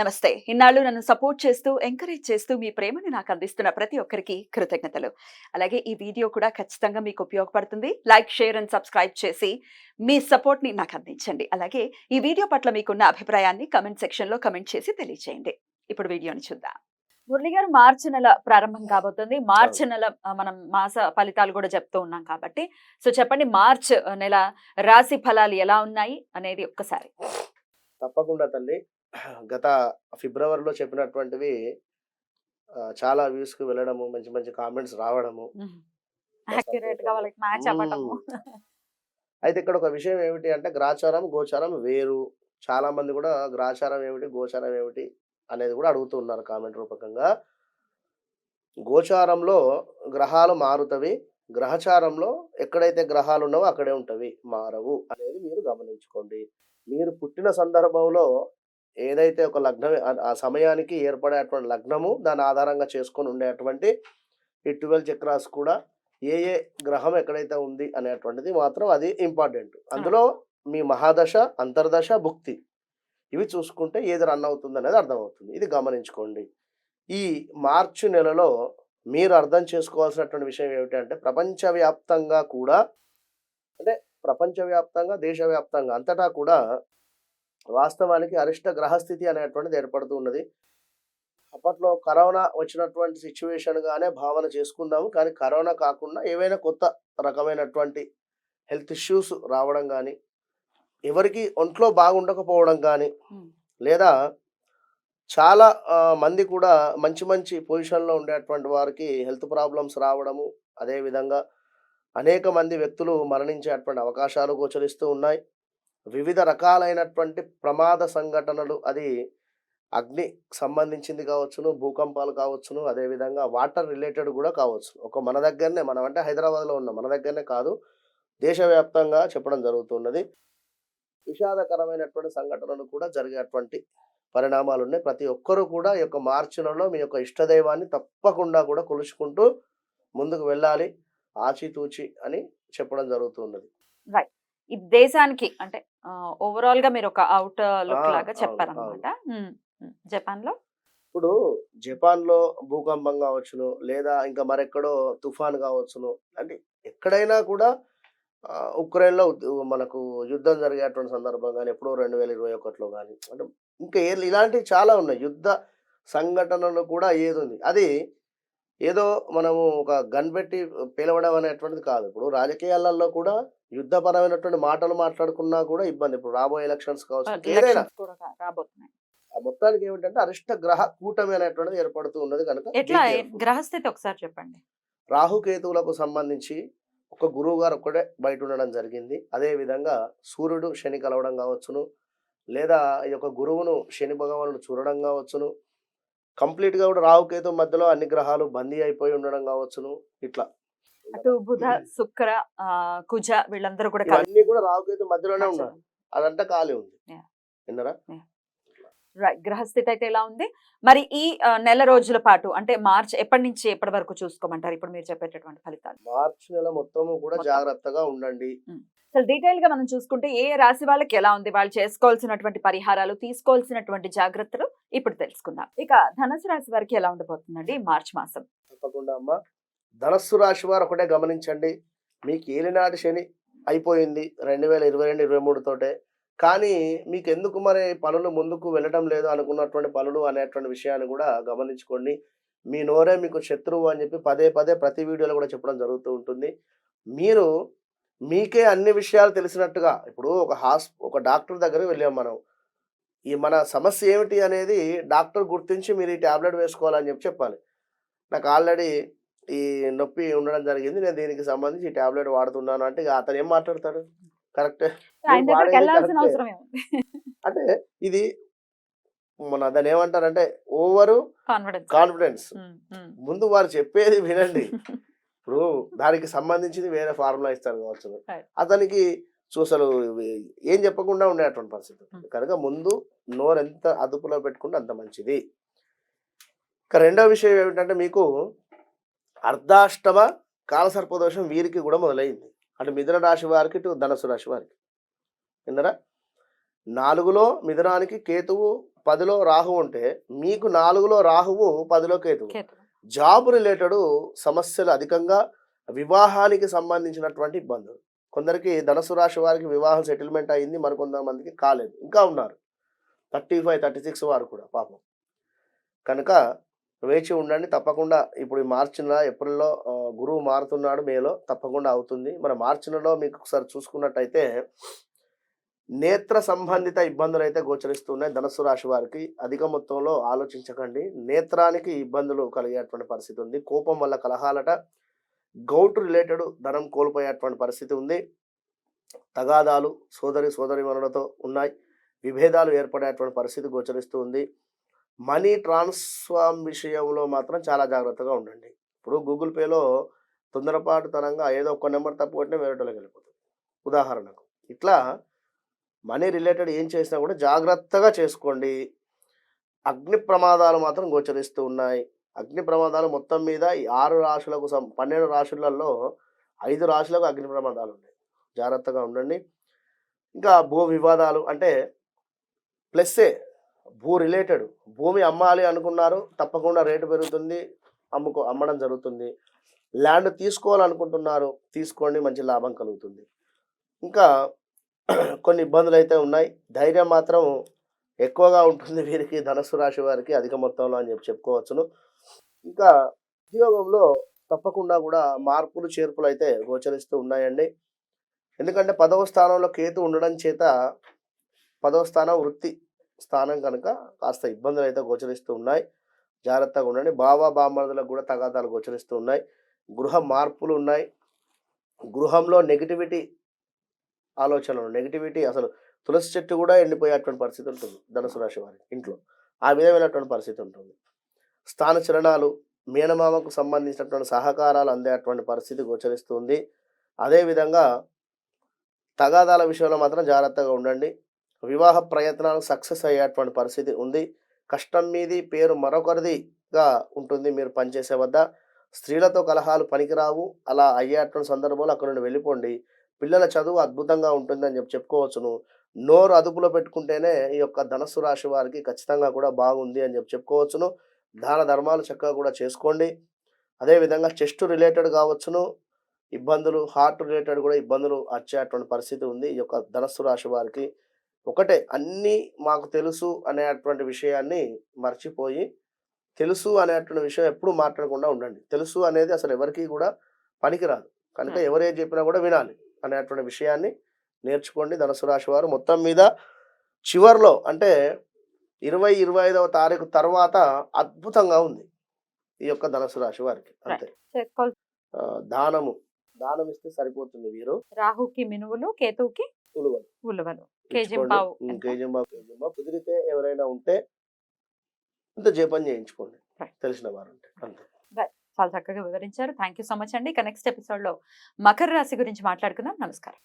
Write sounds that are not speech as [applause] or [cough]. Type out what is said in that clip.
నమస్తే. ఇన్నాళ్ళు నన్ను సపోర్ట్ చేస్తూ ఎంకరేజ్ చేస్తూ మీ ప్రేమని నాకు అందిస్తున్న ప్రతి ఒక్కరికి కృతజ్ఞతలు. అలాగే ఈ వీడియో కూడా ఖచ్చితంగా మీకు ఉపయోగపడుతుంది. లైక్ షేర్ అండ్ సబ్స్క్రైబ్ చేసి మీ సపోర్ట్ని నాకు అందించండి. అలాగే ఈ వీడియో పట్ల మీకున్న అభిప్రాయాన్ని కమెంట్ సెక్షన్లో కమెంట్ చేసి తెలియజేయండి ఇప్పుడు వీడియోని చూద్దాం. మురళి గారు మార్చి నెల ప్రారంభం కాబోతుంది. మార్చి నెల మనం మాస ఫలితాలు కూడా చెప్తూ ఉన్నాం కాబట్టి. సో చెప్పండి మార్చ్ నెల రాశి ఫలాలు ఎలా ఉన్నాయి అనేది ఒక్కసారి. తప్పకుండా తల్లి. గత ఫిబ్రవరిలో చెప్పినటువంటివి చాలా వ్యూస్కి వెళ్ళడము మంచి మంచి కామెంట్స్ రావడము అయితే ఇక్కడ ఒక విషయం ఏమిటి అంటే గ్రాచారం గోచారం వేరు. చాలా మంది కూడా గ్రాచారం ఏమిటి గోచారం ఏమిటి అనేది కూడా అడుగుతూ ఉన్నారు కామెంట్ రూపకంగా. గోచారంలో గ్రహాలు మారుతవి. గ్రహచారంలో ఎక్కడైతే గ్రహాలు ఉన్నావో అక్కడే ఉంటవి మారవు అనేది మీరు గమనించుకోండి. మీరు పుట్టిన సందర్భంలో ఏదైతే ఒక లగ్నం ఆ- సమయానికి ఏర్పడేటువంటి లగ్నము దాని ఆధారంగా చేసుకొని ఉండేటువంటి ఈ ట్వెల్వ్ చక్రాస్ కూడా ఏ ఏ గ్రహం ఎక్కడైతే ఉంది అనేటువంటిది మాత్రం అది ఇంపార్టెంట్. అందులో మీ మహాదశ అంతర్దశ భుక్తి ఇవి చూసుకుంటే ఏది రన్ అవుతుంది అనేది అర్థమవుతుంది. ఇది గమనించుకోండి. ఈ మార్చి నెలలో మీరు అర్థం చేసుకోవాల్సినటువంటి విషయం ఏమిటంటే ప్రపంచవ్యాప్తంగా కూడా అంటే ప్రపంచవ్యాప్తంగా దేశవ్యాప్తంగా అంతటా కూడా వాస్తవానికి అరిష్ట గ్రహస్థితి అనేటువంటిది ఏర్పడుతూ ఉన్నది. అప్పట్లో కరోనా వచ్చినటువంటి సిచ్యువేషన్ గానే భావన చేసుకుందాము. కానీ కరోనా కాకుండా ఏవైనా కొత్త రకమైనటువంటి హెల్త్ ఇష్యూస్ రావడం కానీ ఎవరికి ఒంట్లో బాగుండకపోవడం కానీ. లేదా చాలా మంది కూడా మంచి మంచి పొజిషన్లో ఉండేటువంటి వారికి హెల్త్ ప్రాబ్లమ్స్ రావడము అదేవిధంగా అనేక మంది వ్యక్తులు మరణించేటువంటి అవకాశాలు గోచరిస్తూ ఉన్నాయి. వివిధ రకాలైనటువంటి ప్రమాద సంఘటనలు అది అగ్ని సంబంధించింది కావచ్చును భూకంపాలు కావచ్చును అదేవిధంగా వాటర్ రిలేటెడ్ కూడా కావచ్చు. ఒక మన దగ్గరనే మనం అంటే హైదరాబాద్లో ఉన్న మన దగ్గరనే కాదు దేశవ్యాప్తంగా చెప్పడం జరుగుతున్నది. విషాదకరమైనటువంటి సంఘటనలు కూడా జరిగేటువంటి పరిణామాలు ఉన్నాయి ప్రతి ఒక్కరూ కూడా ఈ యొక్క మార్చి నెలలో మీ యొక్క ఇష్టదైవాన్ని తప్పకుండా కూడా కొలుచుకుంటూ ముందుకు వెళ్ళాలి ఆచితూచి అని చెప్పడం జరుగుతున్నది. ఈ దేశానికి అంటే ఓవరాల్గా మీరు ఒక అవుట్ లుక్ లాగా చెప్పారనమాట. జపాన్లో ఇప్పుడు జపాన్లో భూకంపం కావచ్చును లేదా ఇంకా మరెక్కడో తుఫాన్ కావచ్చును అంటే ఎక్కడైనా కూడా ఆ, ఉక్రెయిన్లో ఉద్- మనకు యుద్ధం జరిగేటువంటి సందర్భం కానీ ఎప్పుడో రెండు వేల ఇరవై ఒకటిలో కానీ అంటే ఇంకా ఇలాంటివి చాలా ఉన్నాయి. యుద్ధ సంఘటనలు కూడా ఏది ఉంది అది ఏదో మనము ఒక గన్ పెట్టి పిలవడం అనేటువంటిది కాదు. ఇప్పుడు రాజకీయాలలో కూడా యుద్ధపరమైనటువంటి మాటలు మాట్లాడుకున్నా కూడా ఇబ్బంది. ఇప్పుడు రాబోయే ఎలక్షన్స్ కావచ్చు ఏదైనా మొత్తానికి ఏమిటంటే అరిష్ట గ్రహ కూటమి అనేటువంటిది ఏర్పడుతూ ఉన్నది కనుక ఎట్లా. గ్రహస్థితి ఒకసారి చెప్పండి. రాహుకేతువులకు సంబంధించి ఒక గురువు గారు ఒక్కడే బయట ఉండడం జరిగింది. అదే విధంగా సూర్యుడు శని కలవడం కావచ్చును. లేదా ఈ యొక్క గురువును శని భగవానుడు చూడడం కావచ్చును. కంప్లీట్గా కూడా రాహుకేతు మధ్యలో అన్ని గ్రహాలు బందీ అయిపోయి ఉండడం కావచ్చును. ఇట్లా. అటు బుధ శుక్ర కుజ వీళ్ళందరూ కూడా ఇవన్నీ కూడా రాహుకేతు మధ్యలోనే ఉన్నారు. అదంతా ఖాళీ ఉంది. విన్నరా? గ్రహస్థితి అయితే ఎలా ఉంది. మరి ఈ నెల రోజుల పాటు అంటే మార్చ్ ఎప్పటి నుంచి ఎప్పటి వరకు చూసుకోమంటారు? ఇప్పుడు మీరు చెప్పేటటువంటి ఫలితాలు. మార్చి నెల మొత్తము కూడా మొత్తం. జాగ్రత్తగా ఉండండి. అసలు డీటెయిల్గా మనం చూసుకుంటే ఏ రాశి వాళ్ళకి ఎలా ఉంది? వాళ్ళు చేసుకోవాల్సినటువంటి పరిహారాలు తీసుకోవాల్సినటువంటి జాగ్రత్తలు ఇప్పుడు తెలుసుకుందాం. ఇక ధనుసు రాశి వారికి ఎలా ఉండబోతుందండి? మార్చి మాసం. తప్పకుండా అమ్మ. ధనస్సు రాశి వారు ఒకటే గమనించండి. మీకు ఏలినాటి శని అయిపోయింది రెండు వేల ఇరవై రెండు ఇరవై మూడు తోటే. కానీ మీకు ఎందుకు మరి పనులు ముందుకు వెళ్ళడం లేదు అనుకున్నటువంటి పనులు అనేటువంటి విషయాన్ని కూడా గమనించుకోండి. మీ నోరే మీకు శత్రువు అని చెప్పి పదే పదే ప్రతి వీడియోలో కూడా చెప్పడం జరుగుతూ ఉంటుంది. మీరు మీకే అన్ని విషయాలు తెలిసినట్టుగా ఇప్పుడు ఒక హాస్ ఒక డాక్టర్ దగ్గరికి వెళ్ళాం మనం. ఈ మన సమస్య ఏమిటి అనేది డాక్టర్ గుర్తించి మీరు ఈ ట్యాబ్లెట్ వేసుకోవాలని చెప్పి చెప్పాలి. నాకు ఆల్రెడీ ఈ నొప్పి ఉండడం జరిగింది. నేను దీనికి సంబంధించి ఈ టాబ్లెట్ వాడుతున్నాను అంటే అతను ఏం మాట్లాడతాడు? కరెక్టే. అంటే ఇది మన దాన్ని ఏమంటారంటే ఓవరు కాన్ఫిడెన్స్. ముందు వారు చెప్పేది వినండి. [laughs] ఇప్పుడు దానికి సంబంధించింది వేరే ఫార్ములా ఇస్తారు కావచ్చు. అతనికి సో అసలు ఏం చెప్పకుండా ఉండేటువంటి పరిస్థితి. కనుక ముందు నోరు ఎంత అదుపులో పెట్టుకుంటే అంత మంచిది. ఇక రెండో విషయం ఏమిటంటే మీకు అర్ధాష్టమ కాలసర్పదోషం వీరికి కూడా మొదలైంది. అటు మిథున రాశి వారికి ఇటు ధనస్సు రాశి వారికి. విన్నరా? నాలుగులో మిథునానికి కేతువు పదిలో రాహు ఉంటే మీకు నాలుగులో రాహువు పదిలో కేతువు. కేతు జాబ్ రిలేటెడ్ సమస్యలు అధికంగా వివాహానికి సంబంధించినటువంటి ఇబ్బందులు. కొందరికి ధనసు రాశి వారికి వివాహం సెటిల్మెంట్ అయింది మరికొంతమందికి కాలేదు. ఇంకా ఉన్నారు. థర్టీ ఫైవ్ థర్టీ సిక్స్ వారు కూడా పాపం. కనుక వేచి ఉండండి తప్పకుండా ఇప్పుడు మార్చిన మార్చి నెల ఏప్రిల్లో గురువు మారుతున్నాడు మేలో తప్పకుండా అవుతుంది. మన మార్చి నెలలో మీకు ఒకసారి చూసుకున్నట్టయితే నేత్ర సంబంధిత ఇబ్బందులు అయితే గోచరిస్తున్నాయి ధనస్సు రాశి వారికి. అధిక మొత్తంలో ఆలోచించకండి. నేత్రానికి ఇబ్బందులు కలిగేటువంటి పరిస్థితి ఉంది. కోపం వల్ల కలహాలట గౌట్ రిలేటెడ్ ధనం కోల్పోయేటువంటి పరిస్థితి ఉంది. తగాదాలు సోదరి సోదరి మనులతో ఉన్నాయి. విభేదాలు ఏర్పడేటువంటి పరిస్థితి గోచరిస్తూ ఉంది. మనీ ట్రాన్స్ఫార్మ్ విషయంలో మాత్రం చాలా జాగ్రత్తగా ఉండండి. ఇప్పుడు గూగుల్ పేలో తొందరపాటుతనంగా ఏదో ఒక్క నెంబర్ తప్పు కొట్టినా వేరేటోళ్ళకి వెళ్ళిపోతుంది. ఉదాహరణకు ఇట్లా మనీ రిలేటెడ్ ఏం చేసినా కూడా జాగ్రత్తగా చేసుకోండి. అగ్ని ప్రమాదాలు మాత్రం గోచరిస్తూ ఉన్నాయి. అగ్ని ప్రమాదాలు మొత్తం మీద ఈ ఆరు రాశులకు సం పన్నెండు రాశులలో ఐదు రాశులకు అగ్ని ప్రమాదాలు ఉన్నాయి జాగ్రత్తగా ఉండండి. ఇంకా భూ వివాదాలు అంటే ప్లస్సే భూ రిలేటెడ్ భూమి అమ్మాలి అనుకున్నారు తప్పకుండా రేటు పెరుగుతుంది అమ్ముకో అమ్మడం జరుగుతుంది. ల్యాండ్ తీసుకోవాలనుకుంటున్నారు తీసుకోండి మంచి లాభం కలుగుతుంది. ఇంకా కొన్ని ఇబ్బందులు అయితే ఉన్నాయి. ధైర్యం మాత్రం ఎక్కువగా ఉంటుంది వీరికి ధనస్సు రాశి వారికి అధిక మొత్తంలో అని చెప్పి చెప్పుకోవచ్చును. ఇంకా ఉద్యోగంలో తప్పకుండా కూడా మార్పులు చేర్పులు అయితే గోచరిస్తూ ఉన్నాయండి. ఎందుకంటే పదవ స్థానంలో కేతు ఉండడం చేత పదవ స్థానం వృత్తి స్థానం కనుక కాస్త ఇబ్బందులు అయితే గోచరిస్తూ ఉన్నాయి. జాగ్రత్తగా ఉండండి. బావా బామ్మర్దులకు కూడా తగాదాలు గోచరిస్తూ ఉన్నాయి. గృహ మార్పులు ఉన్నాయి. గృహంలో నెగిటివిటీ ఆలోచనలు నెగిటివిటీ అసలు తులసి చెట్టు కూడా ఎండిపోయేటువంటి పరిస్థితి ఉంటుంది. ధనుసు రాశి వారికి ఇంట్లో. ఆ విధమైనటువంటి పరిస్థితి ఉంటుంది. స్థాన చలనాలు మేనమామకు సంబంధించినటువంటి సహకారాలు అందేటువంటి పరిస్థితి గోచరిస్తుంది. అదేవిధంగా తగాదాల విషయంలో మాత్రం జాగ్రత్తగా ఉండండి. వివాహ ప్రయత్నాలు సక్సెస్ అయ్యేటువంటి పరిస్థితి ఉంది. కష్టం మీది పేరు మరొకరిదిగా ఉంటుంది మీరు పనిచేసే వద్ద. స్త్రీలతో కలహాలు పనికిరావు. అలా అయ్యేటువంటి సందర్భంలో అక్కడ నుండి వెళ్ళిపోండి. పిల్లల చదువు అద్భుతంగా ఉంటుందని చెప్పి చెప్పుకోవచ్చును. నోరు అదుపులో పెట్టుకుంటేనే ఈ యొక్క ధనస్సు రాశి వారికి ఖచ్చితంగా కూడా బాగుంది అని చెప్పి చెప్పుకోవచ్చును. దాన ధర్మాలు చక్కగా కూడా చేసుకోండి. అదేవిధంగా చెస్ట్ రిలేటెడ్ కావచ్చును. ఇబ్బందులు హార్ట్ రిలేటెడ్ కూడా ఇబ్బందులు వచ్చేటువంటి పరిస్థితి ఉంది. ఈ యొక్క ధనస్సు రాశి వారికి ఒకటే అన్నీ మాకు తెలుసు అనేటువంటి విషయాన్ని మర్చిపోయి తెలుసు అనేటువంటి విషయం ఎప్పుడు మాట్లాడకుండా ఉండండి. తెలుసు అనేది అసలు ఎవరికి కూడా పనికిరాదు. కనుక. ఎవరు చెప్పినా కూడా వినాలి అనేటువంటి విషయాన్ని నేర్చుకోండి. ధనుసు రాశి వారు మొత్తం మీద చివర్లో అంటే ఇరవై ఇరవై ఐదవ తారీఖు తర్వాత అద్భుతంగా ఉంది ఈ యొక్క ధనుసు రాశి వారికి. అంతే. దానము. దానం ఇస్తే సరిపోతుంది వీరు. రాహుకి మినువులు కేతువుకి ఉలువలు. ఉలువలు. కుదిరితే ఎవరైనా ఉంటే ఇంత జపం చేయించుకోండి. తెలిసిన వారు ఉంటే అంతే చాలా చక్కగా వివరించారు. థ్యాంక్ యూ సో మచ్ అండి. ఇక నెక్స్ట్ ఎపిసోడ్లో మకర రాశి గురించి మాట్లాడుకుందాం. నమస్కారం.